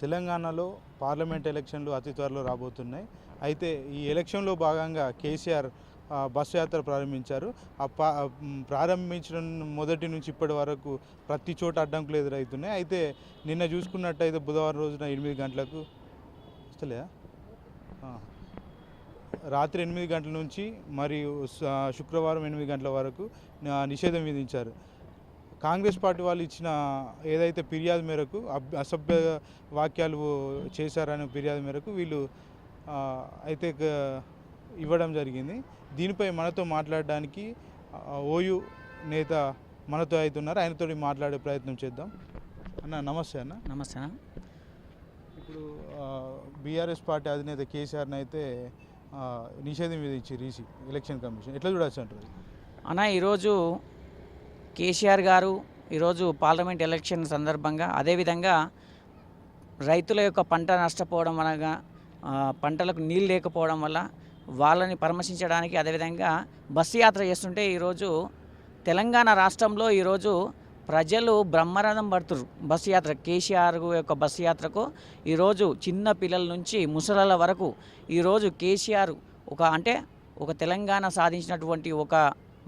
తెలంగాణలో పార్లమెంట్ ఎలక్షన్లు అతి త్వరలో రాబోతున్నాయి. అయితే ఈ ఎలక్షన్లో భాగంగా కేసీఆర్ బస్సు యాత్ర ప్రారంభించారు. ఆ పా ప్రారంభించిన మొదటి నుంచి ఇప్పటి వరకు ప్రతి చోట అడ్డంకులు ఎదురవుతున్నాయి. అయితే నిన్న చూసుకున్నట్టయితే బుధవారం రోజున ఎనిమిది గంటలకు వస్తలేదా? రాత్రి ఎనిమిది గంటల నుంచి మరియు స- శుక్రవారం ఎనిమిది గంటల వరకు నిషేధం విధించారు. కాంగ్రెస్ పార్టీ వాళ్ళు ఇచ్చిన ఏదైతే ఫిర్యాదు మేరకు అబ్- అసభ్య వాక్యాలు చేశారనే ఫిర్యాదు మేరకు వీళ్ళు అయితే ఇవ్వడం జరిగింది. దీనిపై మనతో మాట్లాడడానికి ఓయూ నేత మనతో అవుతున్నారు ఆయనతో మాట్లాడే ప్రయత్నం చేద్దాం. అన్న నమస్తే అన్న. నమస్తే ఇప్పుడు బీఆర్ఎస్ పార్టీ అధినేత కేసీఆర్ని అయితే నిషేధం విధించారు ఈసీ ఎలక్షన్ కమిషన్. ఎట్లా చూడొచ్చు అంటారు అన్న ఈరోజు కేసీఆర్ గారు ఈరోజు పార్లమెంట్ ఎలక్షన్ సందర్భంగా అదేవిధంగా రైతుల యొక్క పంట నష్టపోవడం వలన పంటలకు నీళ్ళు లేకపోవడం వల్ల వాళ్ళని పరామర్శించడానికి అదేవిధంగా బస్సు యాత్ర చేస్తుంటే ఈరోజు తెలంగాణ రాష్ట్రంలో ఈరోజు ప్రజలు బ్రహ్మరథం పడుతురు బస్సు యాత్ర. కేసీఆర్ యొక్క బస్సు యాత్రకు ఈరోజు చిన్న పిల్లల నుంచి ముసలల వరకు ఈరోజు కేసీఆర్ ఒక అంటే ఒక తెలంగాణ సాధించినటువంటి ఒక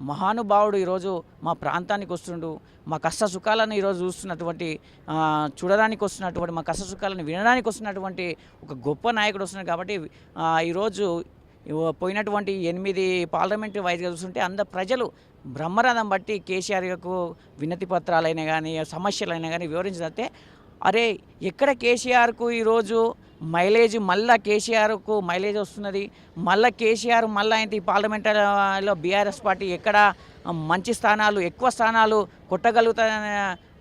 మహానుభావుడు ఈరోజు మా ప్రాంతానికి వస్తుండు మా కష్ట సుఖాలను ఈరోజు చూస్తున్నటువంటి చూడడానికి వస్తున్నటువంటి మా కష్ట సుఖాలను వినడానికి వస్తున్నటువంటి ఒక గొప్ప నాయకుడు వస్తున్నాడు కాబట్టి ఈరోజు పోయినటువంటి ఎనిమిది పార్లమెంటరీ వైద్యులు చూస్తుంటే అందరు ప్రజలు బ్రహ్మరథం బట్టి కేసీఆర్ యొక్క వినతి పత్రాలైనా కానీ సమస్యలైనా కానీ వివరించినట్టే అరే ఎక్కడ కేసీఆర్కు ఈరోజు మైలేజ్ మళ్ళా కేసీఆర్కు మైలేజ్ వస్తున్నది. మళ్ళా కేసీఆర్ మళ్ళీ అయితే ఈ పార్లమెంటరీలో బీఆర్ఎస్ పార్టీ ఎక్కడ మంచి స్థానాలు ఎక్కువ స్థానాలు కొట్టగలుగుతాయనే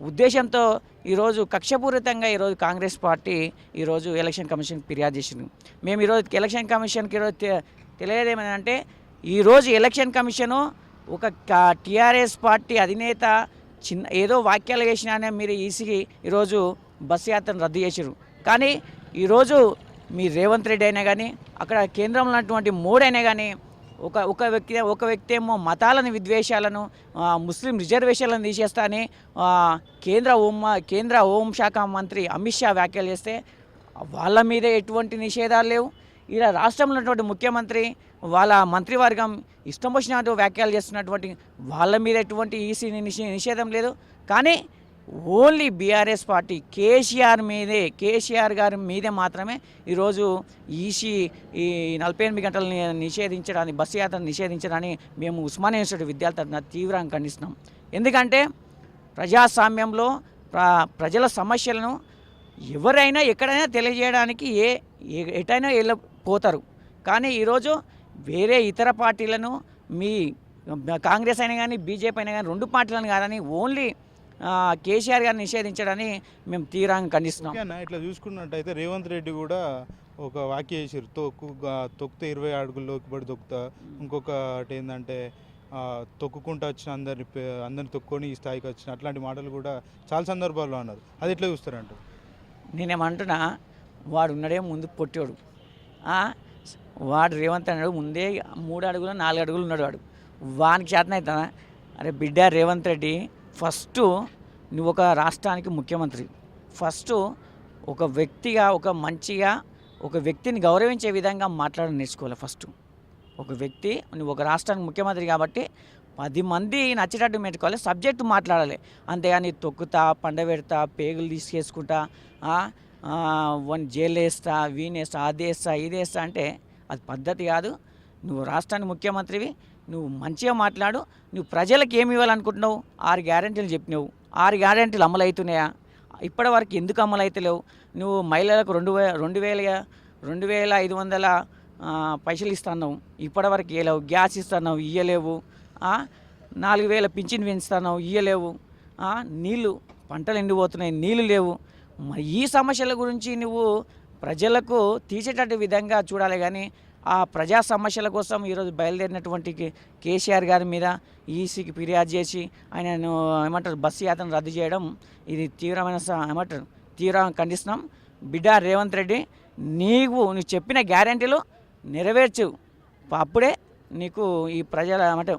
ఉద్దేశంతో ఈరోజు కక్షపూరితంగా ఈరోజు కాంగ్రెస్ పార్టీ ఈరోజు ఎలక్షన్ కమిషన్ ఫిర్యాదు చేసింది. మేము ఈరోజు ఎలక్షన్ కమిషన్కి ఈరోజు తె- తెలియదేమనంటే ఈరోజు ఎలక్షన్ కమిషను ఒక టీఆర్ఎస్ పార్టీ అధినేత చిన్న ఏదో వాక్యాలు వేసినానే మీరు ఈసీకి ఈరోజు బస్సు యాత్రను రద్దు చేసారు కానీ ఈరోజు మీ రేవంత్ రెడ్డి అయినా కానీ అక్కడ కేంద్రంలో ఉన్నటువంటి మూడైనా కానీ ఒక ఒక వ్యక్తి ఒక వ్యక్తి ఏమో మతాలను విద్వేషాలను ముస్లిం రిజర్వేషన్లను తీసేస్తా అని కేంద్ర హోం కేంద్ర హోంశాఖ మంత్రి అమిత్ షా వ్యాఖ్యలు చేస్తే వాళ్ళ మీద ఎటువంటి నిషేధాలు లేవు. ఇలా రాష్ట్రంలో ఉన్నటువంటి ముఖ్యమంత్రి వాళ్ళ మంత్రివర్గం ఇష్టం వచ్చినట్టు వ్యాఖ్యలు చేస్తున్నటువంటి వాళ్ళ మీద ఎటువంటి ఈసీ నిషే- నిషేధం లేదు. కానీ ఓన్లీ బీఆర్ఎస్ పార్టీ. కేసీఆర్ మీదే కేసీఆర్ గారి మీదే మాత్రమే ఈరోజు ఈసీ ఈ నలభై ఎనిమిది గంటలని నిషేధించడానికి బస్సు యాత్ర నిషేధించడాన్ని మేము ఉస్మానియా యూనివర్సిటీ విద్యార్థుల తరఫున తీవ్రంగా ఖండిస్తున్నాం. ఎందుకంటే ప్రజాస్వామ్యంలో ప్రజల సమస్యలను ఎవరైనా ఎక్కడైనా తెలియజేయడానికి ఏ ఎటైనా వెళ్ళిపోతారు కానీ ఈరోజు వేరే ఇతర పార్టీలను మీ కాంగ్రెస్ అయినా కానీ బీజేపీ అయినా కానీ రెండు పార్టీలను కాదని ఓన్లీ కేసీఆర్ గారిని నిషేధించడాన్ని మేము తీవ్రంగా ఖండిస్తున్నాం. ఇట్లా చూసుకున్నట్టయితే రేవంత్ రెడ్డి కూడా ఒక వాక్య చేసారు తొక్కు తొక్కితే ఇరవై అడుగుల్లోకి పడి తొక్కుతా. ఇంకొకటి ఏంటంటే తొక్కుకుంటూ వచ్చిన అందరిని అందరిని తొక్కుకొని ఈ స్థాయికి వచ్చిన అట్లాంటి మాటలు కూడా చాలా సందర్భాల్లో అన్నారు. అది ఎట్లా చూస్తారంట? నేనేమంటున్నా వాడు ఉన్నాడే ముందు పొట్టోడు వాడు రేవంత్ అన్నాడు ముందే మూడు అడుగులు నాలుగు అడుగులు ఉన్నాడు వాడు వానికి చేతన అవుతానా అరే బిడ్డ రేవంత్ రెడ్డి ఫస్ట్ నువ్వు ఒక రాష్ట్రానికి ముఖ్యమంత్రి. ఫస్ట్ ఒక వ్యక్తిగా ఒక మంచిగా ఒక వ్యక్తిని గౌరవించే విధంగా మాట్లాడడం నేర్చుకోవాలి ఫస్ట్. ఒక వ్యక్తి నువ్వు ఒక రాష్ట్రానికి ముఖ్యమంత్రి కాబట్టి పది మంది నచ్చేటట్టు పెట్టుకోవాలి సబ్జెక్టు మాట్లాడాలి. అంతేగాని తొక్కుతా పండబెడతా పేగులు తీసుకేసుకుంటా వన్ జైలు వేస్తా వీనేస్తా అది వేస్తా ఇది వేస్తా అంటే అది పద్ధతి కాదు. నువ్వు రాష్ట్రానికి ముఖ్యమంత్రివి నువ్వు మంచిగా మాట్లాడు నువ్వు ప్రజలకు ఏమి ఇవ్వాలనుకుంటున్నావు? ఆరు గ్యారెంటీలు చెప్పినావు. ఆరు గ్యారెంటీలు అమలు అవుతున్నాయా ఇప్పటి వరకు ఎందుకు అమలు అవుతలేవు నువ్వు మహిళలకు రెండు వే రెండు వేల రెండు వేల ఐదు వందల పైసలు ఇస్తున్నావు. ఇప్పటి వరకు ఇవ్వలేవు. గ్యాస్ ఇస్తున్నావు ఇయ్యలేవు. నాలుగు వేల పింఛన్ పెంచుతున్నావు ఇయ్యలేవు. నీళ్ళు పంటలు ఎండిపోతున్నాయి నీళ్ళు లేవు. మరి ఈ సమస్యల గురించి నువ్వు ప్రజలకు తీసేటట్టు విధంగా చూడాలి కానీ ఆ ప్రజా సమస్యల కోసం ఈరోజు బయలుదేరినటువంటి కేసీఆర్ గారి మీద ఈసీకి ఫిర్యాదు చేసి ఆయనను ఏమంటారు బస్సు యాత్రను రద్దు చేయడం ఇది తీవ్రమైన ఏమంటారు తీవ్రంగా ఖండిస్తున్నాం. బిడ్డ రేవంత్ రెడ్డి నీవు నువ్వు చెప్పిన గ్యారంటీలు నెరవేర్చు. అప్పుడే నీకు ఈ ప్రజల అంటే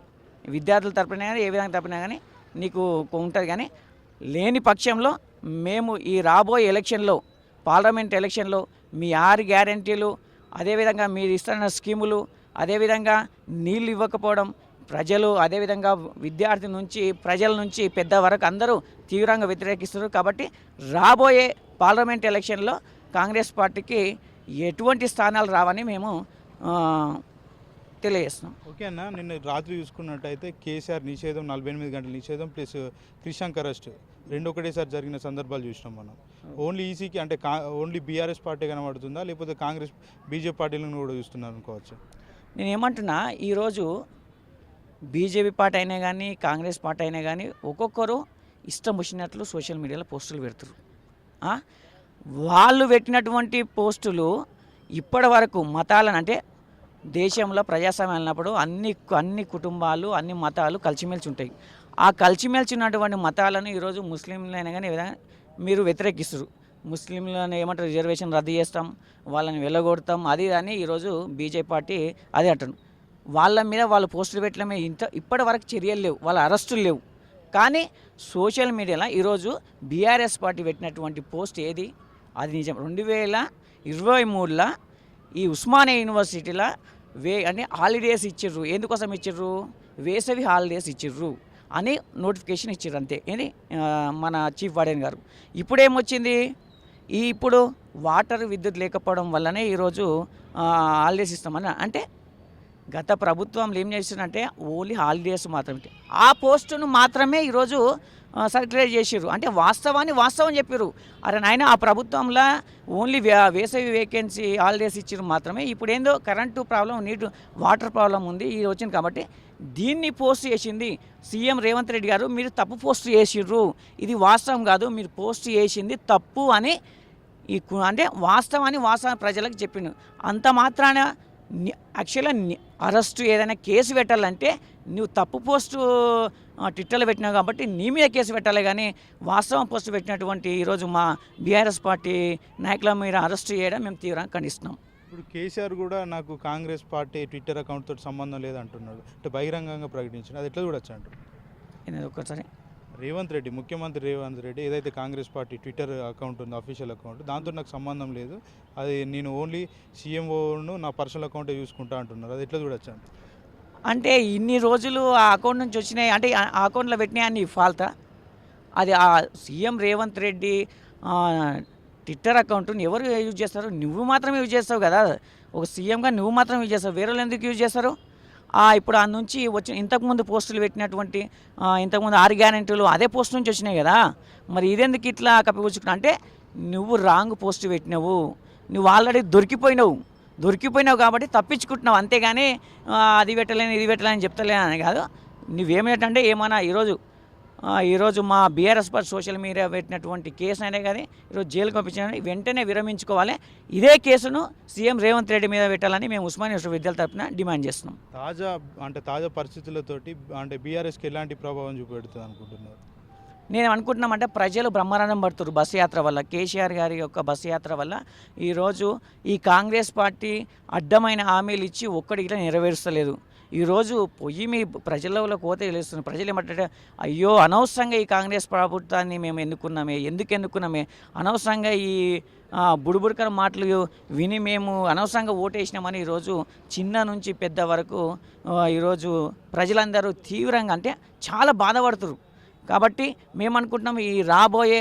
విద్యార్థుల తరపున కానీ ఏ విధంగా తరపున కానీ నీకు ఉంటుంది కానీ లేని పక్షంలో మేము ఈ రాబోయే ఎలక్షన్లో పార్లమెంట్ ఎలక్షన్లో మీ ఆరు గ్యారంటీలు అదేవిధంగా మీరు ఇస్తున్న స్కీములు అదేవిధంగా నీళ్ళు ఇవ్వకపోవడం ప్రజలు అదేవిధంగా విద్యార్థి నుంచి ప్రజల నుంచి పెద్ద వరకు అందరూ తీవ్రంగా వ్యతిరేకిస్తున్నారు. కాబట్టి రాబోయే పార్లమెంట్ ఎలక్షన్లో కాంగ్రెస్ పార్టీకి ఎటువంటి స్థానాలు రావని మేము తెలియజేస్తున్నాం. ఓకే అన్న నిన్న రాత్రి చూసుకున్నట్టయితే కేసీఆర్ నిషేధం నలభై ఎనిమిది గంటల నిషేధం ప్లస్ క్రిషాంక్ అరెస్ట్ రెండు ఒకటేసారి జరిగిన సందర్భాలు చూసినాం మనం. ఓన్లీ ఈసీకి అంటే కా ఓన్లీ బీఆర్ఎస్ పార్టీ కనబడుతుందా? లేకపోతే కాంగ్రెస్ బీజేపీ పార్టీలను కూడా చూస్తున్నారు అనుకోవచ్చు? నేను ఏమంటున్నా ఈరోజు బీజేపీ పార్టీ అయినా కానీ కాంగ్రెస్ పార్టీ అయినా కానీ ఒక్కొక్కరు ఇష్టం వచ్చినట్లు సోషల్ మీడియాలో పోస్టులు పెడతారు? వాళ్ళు పెట్టినటువంటి పోస్టులు ఇప్పటి వరకు మతాలను అంటే దేశంలో ప్రజాస్వామ్యం వెళ్ళినప్పుడు అన్ని అన్ని కుటుంబాలు అన్ని మతాలు కలిసిమెలిసి ఉంటాయి. ఆ కలిసిమెలిసి ఉన్నటువంటి మతాలను ఈరోజు ముస్లింలైనా కానీ మీరు వ్యతిరేకిస్తారు ముస్లింలను ఏమంటారు? రిజర్వేషన్ రద్దు చేస్తాం వాళ్ళని వెళ్ళగొడతాం అది అని ఈరోజు బీజేపీ పార్టీ అదే అంటాను వాళ్ళ మీద వాళ్ళు పోస్టులు పెట్టడమే ఇంత ఇప్పటి వరకు చర్యలు లేవు వాళ్ళ అరెస్టులు లేవు. కానీ సోషల్ మీడియాలో ఈరోజు బీఆర్ఎస్ పార్టీ పెట్టినటువంటి పోస్ట్ ఏది? అది నిజం. రెండు వేల ఇరవై మూడులో ఈ ఉస్మానియా యూనివర్సిటీలో వే అని హాలిడేస్ ఇచ్చిర్రు. ఎందుకోసం ఇచ్చిర్రు? వేసవి హాలిడేస్ ఇచ్చిర్రు అని నోటిఫికేషన్ ఇచ్చారు అంతే. అని మన చీఫ్ వార్డెన్ గారు. ఇప్పుడేమొచ్చింది? ఈ ఇప్పుడు వాటర్ విద్యుత్ లేకపోవడం వల్లనే ఈరోజు హాలిడేస్ ఇస్తామని. అంటే గత ప్రభుత్వంలో ఏం చేసిందంటే ఓన్లీ హాలిడేస్ మాత్రమే. ఆ పోస్టును మాత్రమే ఈరోజు సర్క్యులేట్ చేసిర్రు. అంటే వాస్తవాన్ని వాస్తవం చెప్పారు అరే నాయన ఆ ప్రభుత్వంలో ఓన్లీ వే- వేసవి వేకెన్సీ హాలిడేస్ ఇచ్చారు మాత్రమే. ఇప్పుడు ఏందో కరెంటు ప్రాబ్లం నీటి వాటర్ ప్రాబ్లం ఉంది ఇది వచ్చింది కాబట్టి దీన్ని పోస్ట్ చేసింది సీఎం రేవంత్ రెడ్డి గారు. మీరు తప్పు పోస్ట్ చేసిర్రు. ఇది వాస్తవం కాదు. మీరు పోస్ట్ చేసింది తప్పు అని ఈ అంటే వాస్తవాన్ని వాస్తవ ప్రజలకు చెప్పిండు. అంత మాత్రాన యాక్చువల్గా అరెస్టు ఏదైనా కేసు పెట్టాలంటే నువ్వు తప్పు పోస్టు ట్విట్టర్లో పెట్టినావు కాబట్టి నీ మీద కేసు పెట్టాలి కానీ వాస్తవం పోస్టు పెట్టినటువంటి ఈరోజు మా బీఆర్ఎస్ పార్టీ నాయకుల మీద అరెస్టు చేయడం మేము తీవ్రంగా ఖండిస్తున్నాం. ఇప్పుడు కేసీఆర్ కూడా నాకు కాంగ్రెస్ పార్టీ ట్విట్టర్ అకౌంట్ తోటి సంబంధం లేదంటున్నాడు. అంటే బహిరంగంగా ప్రకటించిన అది ఎట్లా చూడొచ్చు అంటారు? ఇది ఒకసారి రేవంత్ రెడ్డి ముఖ్యమంత్రి రేవంత్ రెడ్డి ఏదైతే కాంగ్రెస్ పార్టీ ట్విట్టర్ అకౌంట్ ఉందో అఫీషియల్ అకౌంట్ దాంతో నాకు సంబంధం లేదు. అది నేను ఓన్లీ సీఎంఓను నా పర్సనల్ అకౌంటే చూసుకుంటా అంటున్నారు. అది ఎట్లా చూడొచ్చు? అంటే ఇన్ని రోజులు ఆ అకౌంట్ నుంచి వచ్చినాయి అంటే ఆ అకౌంట్లో పెట్టినాయి అని ఫాల్తా? అది ఆ సీఎం రేవంత్ రెడ్డి ట్విట్టర్ అకౌంట్ని ఎవరు యూజ్ చేస్తారు? నువ్వు మాత్రమే యూజ్ చేస్తావు కదా? ఒక సీఎంగా నువ్వు మాత్రం యూజ్ చేస్తావు వేరే ఎందుకు యూజ్ చేస్తారు? ఇప్పుడు ఆ నుంచి వచ్చి ఇంతకుముందు పోస్టులు పెట్టినటువంటి ఇంతకుముందు ఆరు గ్యారెంటీలు అదే పోస్ట్ నుంచి వచ్చినాయి కదా. మరి ఇదెందుకు ఇట్లా కప్పిపుచ్చుకున్నా అంటే నువ్వు రాంగ్ పోస్ట్ పెట్టినావు. నువ్వు ఆల్రెడీ దొరికిపోయినావు. దొరికిపోయినావు కాబట్టి తప్పించుకుంటున్నావు. అంతేగాని అది పెట్టలేను ఇది పెట్టలేని అని చెప్తలేను అని కాదు నువ్వేమిటంటే ఏమన్నా ఈరోజు ఈరోజు మా బీఆర్ఎస్ పార్టీ సోషల్ మీడియా పెట్టినటువంటి కేసు అయినా కానీ ఈరోజు జైలుకి పంపించిన వెంటనే విరమించుకోవాలి. ఇదే కేసును సీఎం రేవంత్ రెడ్డి మీద పెట్టాలని మేము ఉస్మానియా విశ్వవిద్యాలయ తరఫున డిమాండ్ చేస్తున్నాం. తాజా అంటే తాజా పరిస్థితులతోటి అంటే బీఆర్ఎస్కి ఎలాంటి ప్రభావం చూపెడుతుంది అనుకుంటున్నారు? నేను అనుకుంటున్నామంటే ప్రజలు బ్రహ్మానందం పడుతున్నారు బస్సు యాత్ర వల్ల కేసీఆర్ గారి యొక్క బస్సు యాత్ర వల్ల. ఈరోజు ఈ కాంగ్రెస్ పార్టీ అడ్డమైన హామీలు ఇచ్చి ఒక్కడి ఇట్లా నెరవేరుస్తలేదు. ఈరోజు పొయ్యి మీ ప్రజలలో కోత తెలుస్తుంది ప్రజలు ఏమంటే అయ్యో అనవసరంగా ఈ కాంగ్రెస్ ప్రభుత్వాన్ని మేము ఎన్నుకున్నామే ఎందుకు ఎన్నుకున్నామే? అనవసరంగా ఈ ఆ, బుడుబుడకర మాటలు విని మేము అనవసరంగా ఓటేసినామని ఈరోజు చిన్న నుంచి పెద్ద వరకు ఈరోజు ప్రజలందరూ తీవ్రంగా అంటే చాలా బాధపడుతురు కాబట్టి మేము అనుకుంటున్నాం ఈ రాబోయే